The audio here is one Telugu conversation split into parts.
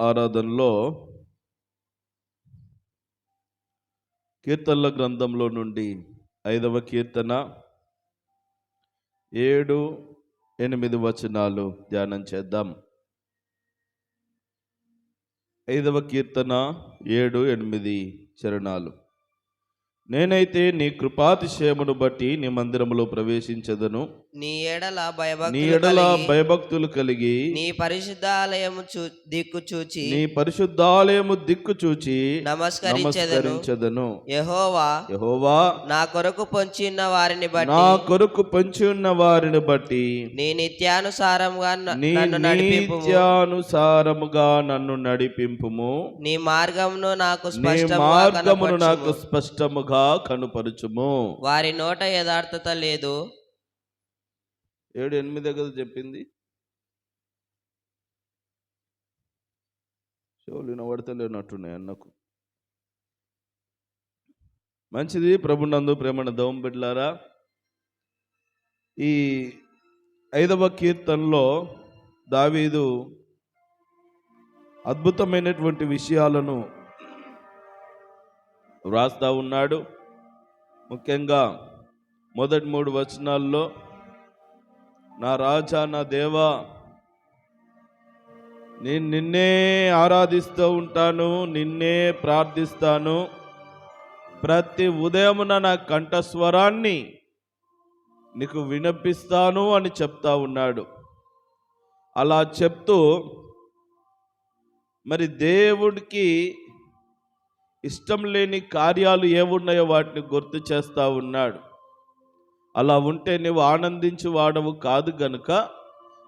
ఆరాధనలో కీర్తనల గ్రంథంలో నుండి ఐదవ కీర్తన ఏడు ఎనిమిది వచనాలు ధ్యానం చేద్దాం. ఐదవ కీర్తన ఏడు ఎనిమిది చరణాలు. నేనైతే నీ కృపాతిశయమును బట్టి నీ మందిరములో ప్రవేశించదను. నీ ఎడల నీ భయభక్తులు ఎడల కలిగి, భయభక్తులు కలిగి నీ పరిశుద్ధాలయము చూ దిక్కు చూచి నీ పరిశుద్ధాలయము దిక్కు చూచి నమస్కరించెదను. యెహోవా యహోవా నా కొరకు పొంచిన వారిని నా బట్టి కొరకు పంచి ఉన్న వారిని బట్టి నీ నిత్యానుసారంగా న- నీ నన్ను నడిపింపు నీత్యానుసారముగా నన్ను నడిపింపుము. నీ మార్గమును నాకు నీ మార్గమును నాకు. స్పష్టముగా కనుపరుచుము. వారి నోట యథార్థత లేదు. ఏడు ఎనిమిది దగ్గర చెప్పింది. చెవులు వినబడతలేనట్టున్నాయి అన్నకు. మంచిది ప్రభునందు ప్రేమణ దవం బిడ్లారా ఈ ఐదవ కీర్తనలో దావీదు అద్భుతమైనటువంటి విషయాలను వ్రాస్తా ఉన్నాడు. ముఖ్యంగా మొదటి మూడు వచనాల్లో నా రాజా నా దేవా నేను నిన్నే ఆరాధిస్తూ ఉంటాను నిన్నే ప్రార్థిస్తాను. ప్రతి ఉదయమున నా కంఠస్వరాన్ని నీకు వినిపిస్తాను అని చెప్తా ఉన్నాడు. అలా చెప్తూ మరి దేవుడికి ఇష్టం లేని కార్యాలు ఏమున్నాయో వాటిని గుర్తు చేస్తూ ఉన్నాడు. అలా ఉంటే నువ్వు ఆనందించి వాడవు కాదు గనుక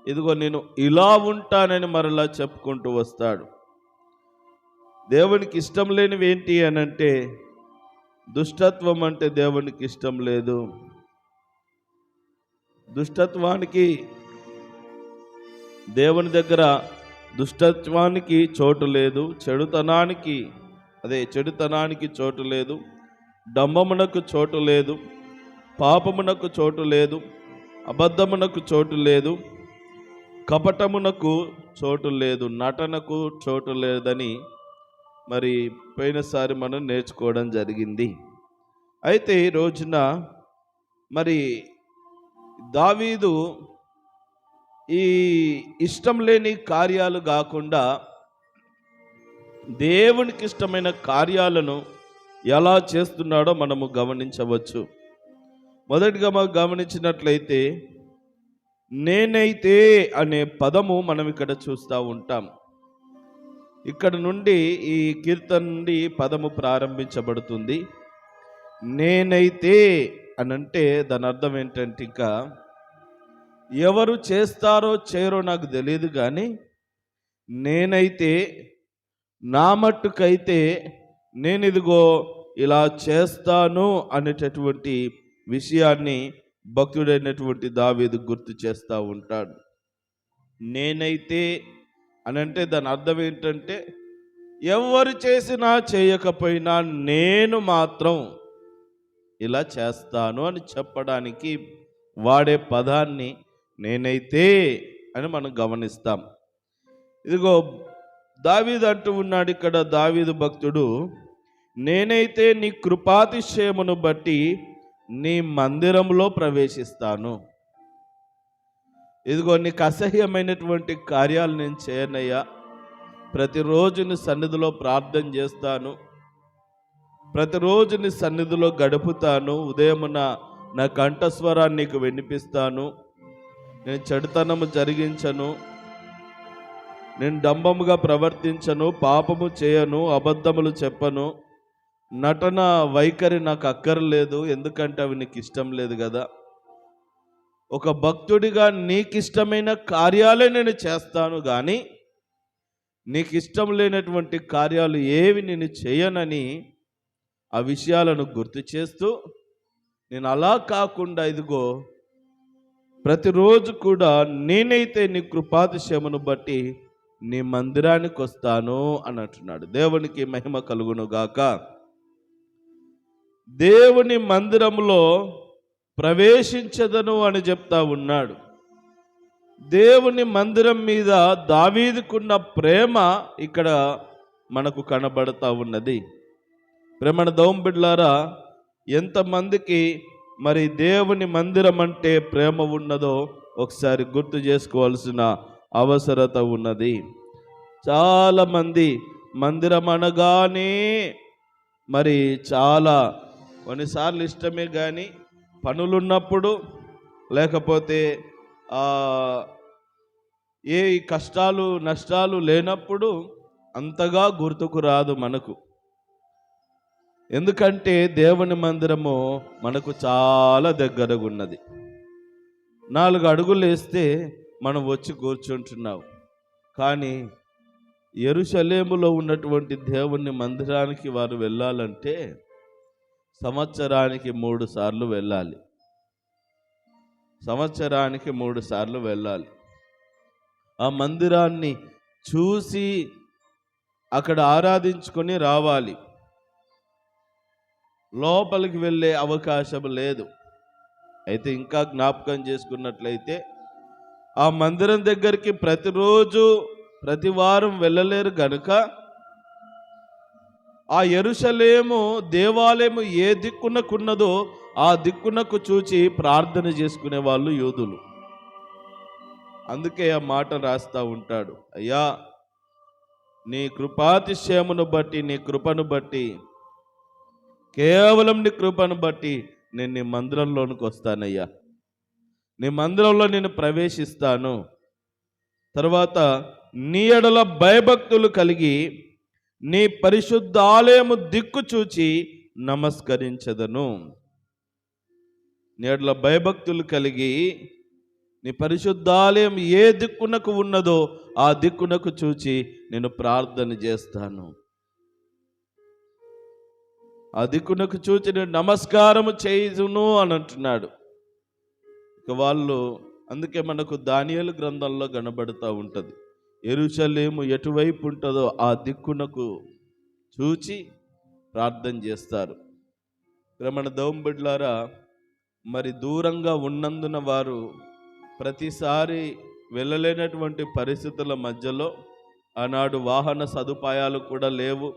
ఇదిగో నేను ఇలా ఉంటానని మరలా చెప్పుకుంటూ వస్తాడు. దేవునికి ఇష్టం లేనివి ఏంటి అని అంటే దుష్టత్వం అంటే దేవునికి ఇష్టం లేదు. దుష్టత్వానికి దేవుని దగ్గర దుష్టత్వానికి చోటు లేదు చెడుతనానికి అదే చెడుతనానికి చోటు లేదు డంబమునకు చోటు లేదు పాపమునకు చోటు లేదు అబద్ధమునకు చోటు లేదు కపటమునకు చోటు లేదు నటనకు చోటు లేదని మరి పోయినసారి మనం నేర్చుకోవడం జరిగింది. అయితే ఈ రోజున మరి దావీదు ఈ ఇష్టం లేని కార్యాలు కాకుండా దేవునికి ఇష్టమైన కార్యాలను ఎలా చేస్తున్నాడో మనము గమనించవచ్చు. మొదటిగా మనం గమనించినట్లయితే నేనైతే అనే పదము మనం ఇక్కడ చూస్తూ ఉంటాం. ఇక్కడ నుండి ఈ కీర్తన నుండి పదము ప్రారంభించబడుతుంది. నేనైతే అనంటే దాని అర్థం ఏంటంటే ఇంకా ఎవరు చేస్తారో చేయరో నాకు తెలియదు కానీ నేనైతే నా మట్టుకైతే నేను ఇదిగో ఇలా చేస్తాను అనేటటువంటి విషయాన్ని భక్తుడైనటువంటి దావీదు గుర్తు చేస్తూ ఉంటాడు. నేనైతే అని అంటే దాని అర్థం ఏంటంటే ఎవరు చేసినా చేయకపోయినా నేను మాత్రం ఇలా చేస్తాను అని చెప్పడానికి వాడే పదాన్ని నేనైతే అని మనం గమనిస్తాం. ఇదిగో దావీదు అంటూ ఉన్నాడు ఇక్కడ దావీదు భక్తుడు నేనైతే నీ కృపాతిశయమును బట్టి నీ మందిరంలో ప్రవేశిస్తాను. ఇదిగో నీకు అసహ్యమైనటువంటి కార్యాలు నేను చేయనయ్యా. ప్రతిరోజు నీ సన్నిధిలో ప్రార్థన చేస్తాను. ప్రతిరోజు నీ సన్నిధిలో గడుపుతాను. ఉదయమున నా కంఠస్వరాన్ని నీకు వినిపిస్తాను. నేను చెడుతనము జరిగించను. నేను డంబముగా ప్రవర్తించను. పాపము చేయను. అబద్ధములు చెప్పను. నటన వైఖరి నాకు అక్కర్లేదు ఎందుకంటే అవి నీకు ఇష్టం లేదు కదా. ఒక భక్తుడిగా నీకు ఇష్టమైన కార్యాలే నేను చేస్తాను కానీ నీకు ఇష్టం లేనటువంటి కార్యాలు ఏవి నేను చేయనని ఆ విషయాలను గుర్తు చేస్తూ నేను అలా కాకుండా ఇదిగో ప్రతిరోజు కూడా నేనైతే నీ కృపాతిశమను బట్టి నీ మందిరానికి వస్తాను అని అంటున్నాడు దేవునికి మహిమ కలుగును గాక దేవుని మందిరంలో ప్రవేశించదను అని చెప్తా ఉన్నాడు. దేవుని మందిరం మీద దావీదుకున్న ప్రేమ ఇక్కడ మనకు కనబడతా ఉన్నది. ప్రేమణ దౌంబిడ్లారా ఎంతమందికి మరి దేవుని మందిరం అంటే ప్రేమ ఉన్నదో ఒకసారి గుర్తు చేసుకోవాల్సిన అవసరత ఉన్నది. చాలామంది మందిరం అనగానే మరి చాలా కొన్నిసార్లు ఇష్టమే కానీ పనులున్నప్పుడు లేకపోతే ఏ కష్టాలు నష్టాలు లేనప్పుడు అంతగా గుర్తుకు రాదు మనకు. ఎందుకంటే దేవుని మందిరము మనకు చాలా దగ్గరగా ఉన్నది నాలుగు అడుగులు వేస్తే మనం వచ్చి కూర్చుంటున్నాం. కానీ ఎరుశలేములో ఉన్నటువంటి దేవుని మందిరానికి వారు వెళ్ళాలంటే సంవత్సరానికి మూడు సార్లు వెళ్ళాలి. సంవత్సరానికి మూడు సార్లు వెళ్ళాలి. ఆ మందిరాన్ని చూసి అక్కడ ఆరాధించుకొని రావాలి. లోపలికి వెళ్ళే అవకాశం లేదు. అయితే ఇంకా జ్ఞాపకం చేసుకున్నట్లయితే ఆ మందిరం దగ్గరికి ప్రతిరోజు ప్రతి వారం వెళ్ళలేరు గనుక ఆ ఎరుషలేము దేవాలయము ఏ దిక్కునకున్నదో ఆ దిక్కునకు చూచి ప్రార్థన చేసుకునే వాళ్ళు యోధులు అందుకే ఆ మాట రాస్తా ఉంటాడు. అయ్యా నీ కృపాతిశయమును బట్టి నీ కృపను బట్టి కేవలం నీ కృపను బట్టి నేను నీ మందిరంలోనికి వస్తానయ్యా. నీ మందిరంలో నేను ప్రవేశిస్తాను. తర్వాత నీ ఎడల భయభక్తులు కలిగి నీ పరిశుద్ధ ఆలయము దిక్కు చూచి నమస్కరించదను. నేడుల భయభక్తులు కలిగి నీ పరిశుద్ధాలయం ఏ దిక్కునకు ఉన్నదో ఆ దిక్కునకు చూచి నేను ప్రార్థన చేస్తాను. ఆ దిక్కునకు చూచి నేను నమస్కారము చేయును అని అంటున్నాడు. ఇక వాళ్ళు అందుకే మనకు దానియలు గ్రంథంలో కనబడుతూ ఉంటుంది. ఎరుచలేము ఎటువైపు ఉంటుందో ఆ దిక్కునకు చూచి ప్రార్థన చేస్తారు. రమణ దౌంబిడ్లారా మరి దూరంగా ఉన్నందున వారు ప్రతిసారి వెళ్ళలేనటువంటి పరిస్థితుల మధ్యలో ఆనాడు వాహన సదుపాయాలు కూడా లేవు.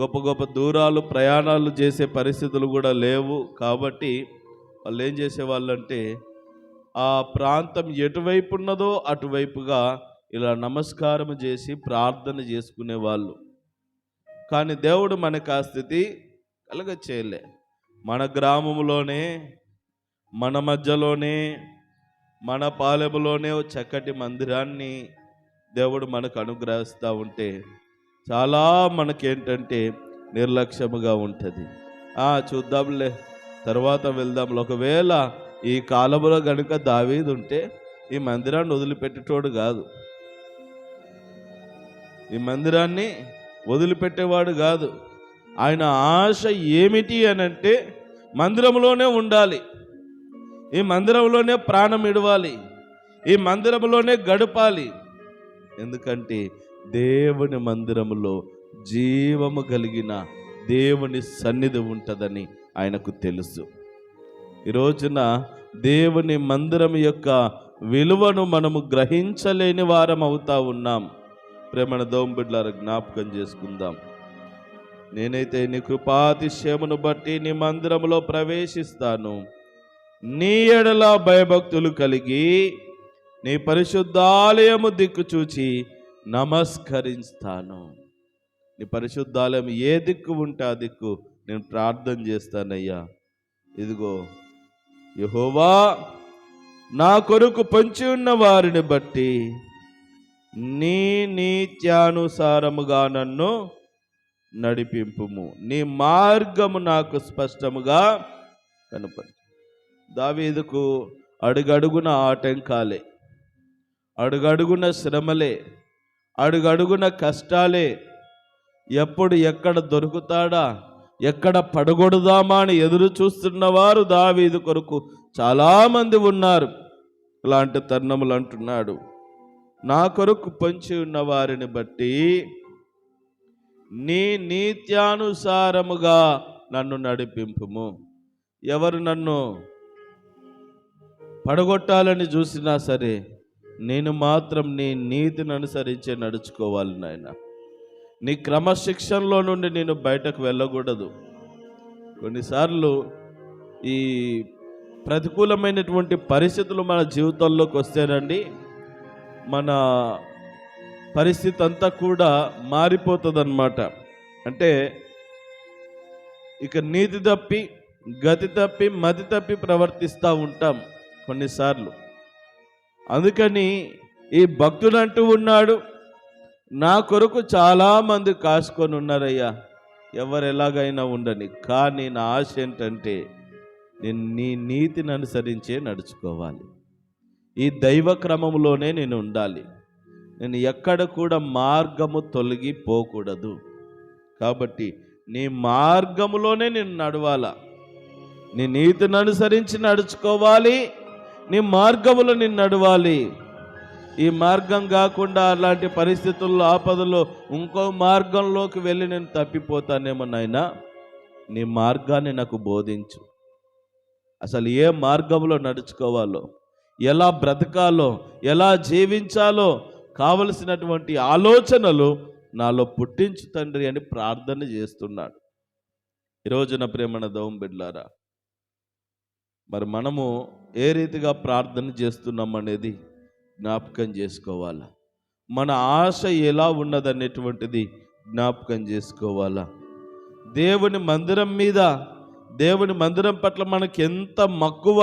గొప్ప గొప్ప దూరాలు ప్రయాణాలు చేసే పరిస్థితులు కూడా లేవు. కాబట్టి వాళ్ళు ఏం చేసేవాళ్ళంటే ఆ ప్రాంతం ఎటువైపు ఉన్నదో అటువైపుగా ఇలా నమస్కారం చేసి ప్రార్థన చేసుకునేవాళ్ళు కానీ దేవుడు మనకు ఆ స్థితి కలగ చేయలే మన గ్రామంలోనే మన మధ్యలోనే మన పాలెములోనే చక్కటి మందిరాన్ని దేవుడు మనకు అనుగ్రహిస్తూ ఉంటే చాలా మనకేంటంటే నిర్లక్ష్యముగా ఉంటుంది. చూద్దాంలే. తర్వాత వెళ్దాం ఒకవేళ ఈ కాలంలో గనుక దావీదు ఉంటే ఈ మందిరాన్ని వదిలిపెట్టేటోడు కాదు. ఈ మందిరాన్ని వదిలిపెట్టేవాడు కాదు. ఆయన ఆశ ఏమిటి అని అంటే మందిరంలోనే ఉండాలి. ఈ మందిరంలోనే ప్రాణం ఇడవాలి. ఈ మందిరంలోనే గడపాలి. ఎందుకంటే దేవుని మందిరములో జీవము కలిగిన దేవుని సన్నిధి ఉంటుందని ఆయనకు తెలుసు. ఈ రోజున దేవుని మందిరం యొక్క విలువను మనము గ్రహించలేని వారం అవుతా ఉన్నాం. ప్రేమణ దోంబిడ్లార జ్ఞాపకం చేసుకుందాం. నేనైతే నీ కృపాతిశయమును బట్టి నీ మందిరములో ప్రవేశిస్తాను. నీ ఎడల భయభక్తులు కలిగి నీ పరిశుద్ధాలయము దిక్కు చూచి నమస్కరిస్తాను. నీ పరిశుద్ధాలయం ఏ దిక్కు ఉంటే ఆ దిక్కు నేను ప్రార్థన చేస్తానయ్యా. ఇదిగో యహోవా నా కొరకు పొంచి ఉన్న వారిని బట్టి నీ నీత్యానుసారముగా నన్ను నడిపింపుము. నీ మార్గము నాకు స్పష్టముగా కనపడు దావీదుకు అడుగడుగున ఆటంకాలే అడుగడుగున శ్రమలే అడుగడుగున కష్టాలే. ఎప్పుడు ఎక్కడ దొరుకుతాడా ఎక్కడ పడగొడదామా అని ఎదురు చూస్తున్నవారు దావీదు కొరకు చాలామంది ఉన్నారు. ఇలాంటి తరుణములు అంటున్నాడు. నా కొరకు పొంచి ఉన్న వారిని బట్టి నీ నీత్యానుసారముగా నన్ను నడిపింపుము. ఎవరు నన్ను పడగొట్టాలని చూసినా సరే నేను మాత్రం నీ నీతిని అనుసరించే నడుచుకోవాలి నాయన. నీ క్రమశిక్షణలో నుండి నేను బయటకు వెళ్ళకూడదు. కొన్నిసార్లు ఈ ప్రతికూలమైనటువంటి పరిస్థితులు మన జీవితంలోకి వస్తేనండి మన పరిస్థితి అంతా కూడా మారిపోతుంది అంటే ఇక నీతి తప్పి గతి తప్పి మతి తప్పి ప్రవర్తిస్తూ ఉంటాం కొన్నిసార్లు. అందుకని ఈ భక్తుడు అంటూ ఉన్నాడు నా కొరకు చాలామంది కాసుకొని ఉన్నారయ్యా ఎవరు ఎలాగైనా ఉండని కానీ నా ఆశ ఏంటంటే నేను నీ నీతిని అనుసరించే నడుచుకోవాలి. ఈ దైవ క్రమంలోనే నేను ఉండాలి. నేను ఎక్కడ కూడా మార్గము తొలగిపోకూడదు కాబట్టి నీ మార్గములోనే నేను నడవాలా. నీ నీతిని అనుసరించి నడుచుకోవాలి. నీ మార్గములో నేను నడవాలి. ఈ మార్గం కాకుండా అలాంటి పరిస్థితుల్లో ఆపదలో ఇంకో మార్గంలోకి వెళ్ళి నేను తప్పిపోతానేమో నాయనా. నీ మార్గాన్ని నాకు బోధించు. అసలు ఏ మార్గంలో నడుచుకోవాలో ఎలా బ్రతకాలో ఎలా జీవించాలో కావలసినటువంటి ఆలోచనలు నాలో పుట్టించు తండ్రి అని ప్రార్థన చేస్తున్నాడు. ఈరోజున ప్రేమణ దవం బిడ్లారా మరి మనము ఏ రీతిగా ప్రార్థన చేస్తున్నాం అనేది జ్ఞాపకం చేసుకోవాలా? మన ఆశ ఎలా ఉన్నదనేటువంటిది జ్ఞాపకం చేసుకోవాలా? దేవుని మందిరం మీద దేవుని మందిరం పట్ల మనకి ఎంత మక్కువ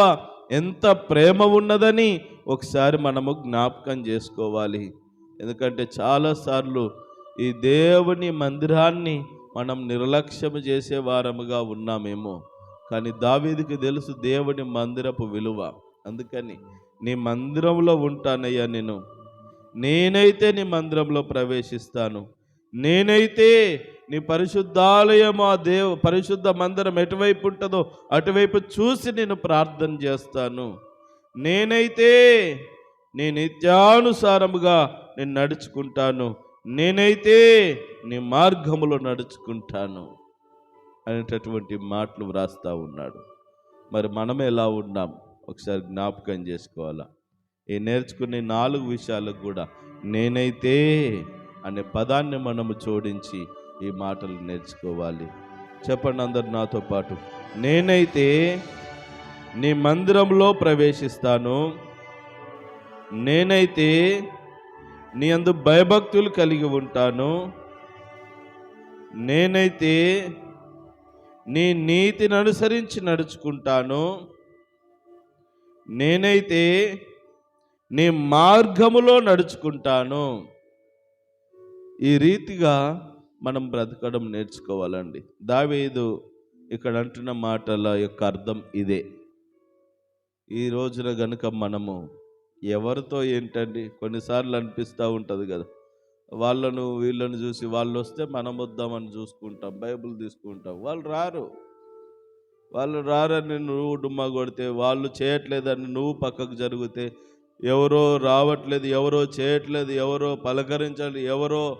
ఎంత ప్రేమ ఉన్నదని ఒకసారి మనము జ్ఞాపకం చేసుకోవాలి. ఎందుకంటే చాలాసార్లు ఈ దేవుని మందిరాన్ని మనం నిర్లక్ష్యం చేసే వారముగా ఉన్నామేమో. కానీ దావీదికి తెలుసు దేవుని మందిరపు విలువ. అందుకని నీ మందిరంలో ఉంటానయ్యా నేను. నేనైతే నీ మందిరంలో ప్రవేశిస్తాను. నేనైతే నీ పరిశుద్ధాలయం ఆ దేవ పరిశుద్ధ మందిరం ఎటువైపు ఉంటుందో అటువైపు చూసి నేను ప్రార్థన చేస్తాను. నేనైతే నీ నిత్యానుసారముగా నేను నడుచుకుంటాను. నేనైతే నీ మార్గములో నడుచుకుంటాను అనేటటువంటి మాటలు వ్రాస్తా ఉన్నాడు. మరి మనం ఎలా ఉన్నాం? ఒకసారి జ్ఞాపకం చేసుకోవాలా? ఈ నేర్చుకునే నాలుగు విషయాలకు కూడా నేనైతే అనే పదాన్ని మనము జోడించి ఈ మాటలు నేర్చుకోవాలి. చెప్పండి అందరు నాతో పాటు. నేనైతే నీ మందిరంలో ప్రవేశిస్తాను. నేనైతే నీ అందు భయభక్తులు కలిగి ఉంటాను. నేనైతే నీ నీతిని అనుసరించి నడుచుకుంటాను. నేనైతే నీ మార్గములో నడుచుకుంటాను. ఈ రీతిగా మనం బ్రతకడం నేర్చుకోవాలండి. దావీదు ఇక్కడ అంటున్న మాటల యొక్క అర్థం ఇదే. ఈ రోజున గనుక మనము ఎవరితో ఏంటండి కొన్నిసార్లు అనిపిస్తూ ఉంటుంది కదా. వాళ్ళను వీళ్ళను చూసి వాళ్ళు వస్తే మనం వద్దామని చూసుకుంటాం బైబిల్ తీసుకుంటాం. వాళ్ళు రారు. వాళ్ళు రారని నువ్వు డుమ్మా కొడితే వాళ్ళు చేయట్లేదని నువ్వు పక్కకు జరిగితే ఎవరో రావట్లేదు ఎవరో చేయట్లేదు ఎవరో పలకరించాలి ఎవరో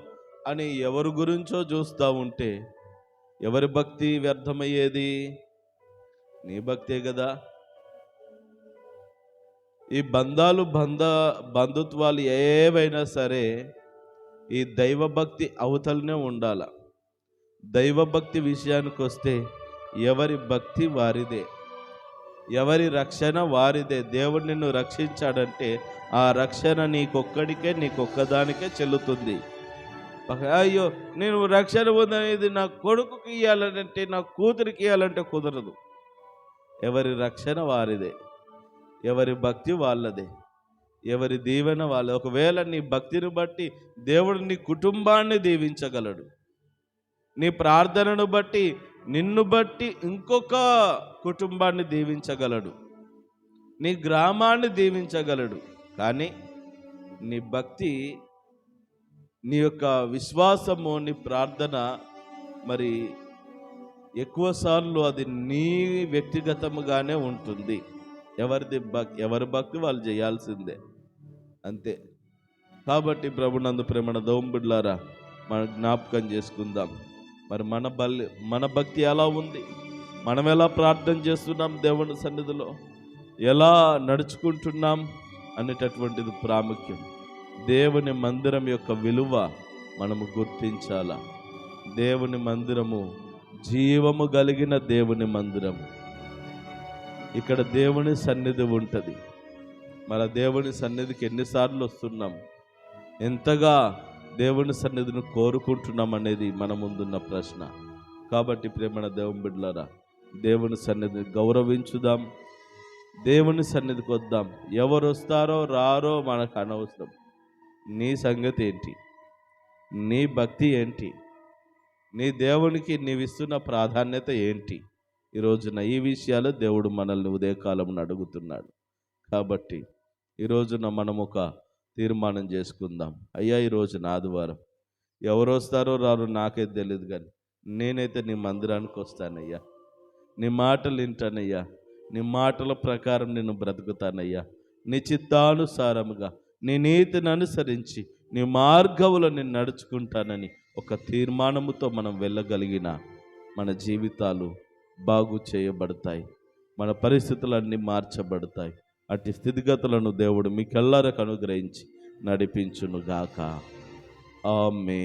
అని ఎవరి గురించో చూస్తూ ఉంటే ఎవరి భక్తి వ్యర్థమయ్యేది? నీ భక్తే కదా ఈ బంధాలు బంధ బంధుత్వాలు ఏవైనా సరే ఈ దైవభక్తి అవతలనే ఉండాల. దైవభక్తి విషయానికి వస్తే ఎవరి భక్తి వారిదే. ఎవరి రక్షణ వారిదే. దేవుడు నిన్ను రక్షించాడంటే ఆ రక్షణ నీకొక్కడికే నీకొక్కదానికే చెల్లుతుంది. అయ్యో నేను రక్షణ పొందనేది నా కొడుకుకి ఇవ్వాలంటే నా కూతురికి ఇవ్వాలంటే కుదరదు. ఎవరి రక్షణ వారిదే. ఎవరి భక్తి వాళ్ళదే. ఎవరి దీవెన వాళ్ళ. ఒకవేళ నీ భక్తిని బట్టి దేవుడు నీ కుటుంబాన్ని దీవించగలడు. నీ ప్రార్థనను బట్టి నిన్ను బట్టి ఇంకొక కుటుంబాన్ని దీవించగలడు. నీ గ్రామాన్ని దీవించగలడు. కానీ నీ భక్తి నీ యొక్క విశ్వాసము నీ ప్రార్థన మరి ఎక్కువ సార్లు అది నీ వ్యక్తిగతముగానే ఉంటుంది. ఎవరిది భక్ ఎవరి భక్తి వాళ్ళు చేయాల్సిందే. అంతే. కాబట్టి ప్రభునందు ప్రేమణ దౌంబిడ్లారా మన జ్ఞాపకం చేసుకుందాం. మరి మన బల్లి మన భక్తి ఎలా ఉంది? మనం ఎలా ప్రార్థన చేస్తున్నాం దేవుని సన్నిధిలో? ఎలా నడుచుకుంటున్నాం అనేటటువంటిది ప్రాముఖ్యం. దేవుని మందిరం యొక్క విలువ మనము గుర్తించాల? దేవుని మందిరము జీవము కలిగిన దేవుని మందిరము ఇక్కడ దేవుని సన్నిధి ఉంటుంది. మన దేవుని సన్నిధికి ఎన్నిసార్లు వస్తున్నాం? ఎంతగా దేవుని సన్నిధిని కోరుకుంటున్నాం అనేది మన ముందున్న ప్రశ్న. కాబట్టి ప్రేమణ దేవుని బిడ్డలారా దేవుని సన్నిధిని గౌరవించుదాం. దేవుని సన్నిధికి వద్దాం. ఎవరు వస్తారో రారో మనకు అనవసరం. నీ సంగతి ఏంటి? నీ భక్తి ఏంటి? నీ దేవునికి నీవిస్తున్న ప్రాధాన్యత ఏంటి? ఈ రోజున ఈ విషయాలు దేవుడు మనల్ని ఉదయకాలం అడుగుతున్నాడు. కాబట్టి ఈ రోజున మనం ఒక తీర్మానం చేసుకుందాం. అయ్యా ఈ రోజున ఆదివారం ఎవరు వస్తారో రారో నాకే తెలియదు కానీ నేనైతే నీ మందిరానికి వస్తానయ్యా. నీ మాటలు వింటానయ్యా. నీ మాటల ప్రకారం నేను బ్రతుకుతానయ్యా. నీ చిత్తానుసారముగా నీ నీతిని అనుసరించి నీ మార్గములో నేను నడుచుకుంటానని ఒక తీర్మానముతో మనం వెళ్ళగలిగిన మన జీవితాలు బాగు చేయబడతాయి. మన పరిస్థితులన్నీ మార్చబడతాయి. అట్టి స్థితిగతులను దేవుడు మీకెల్లరకు అనుగ్రహించి నడిపించునుగాక. ఆమె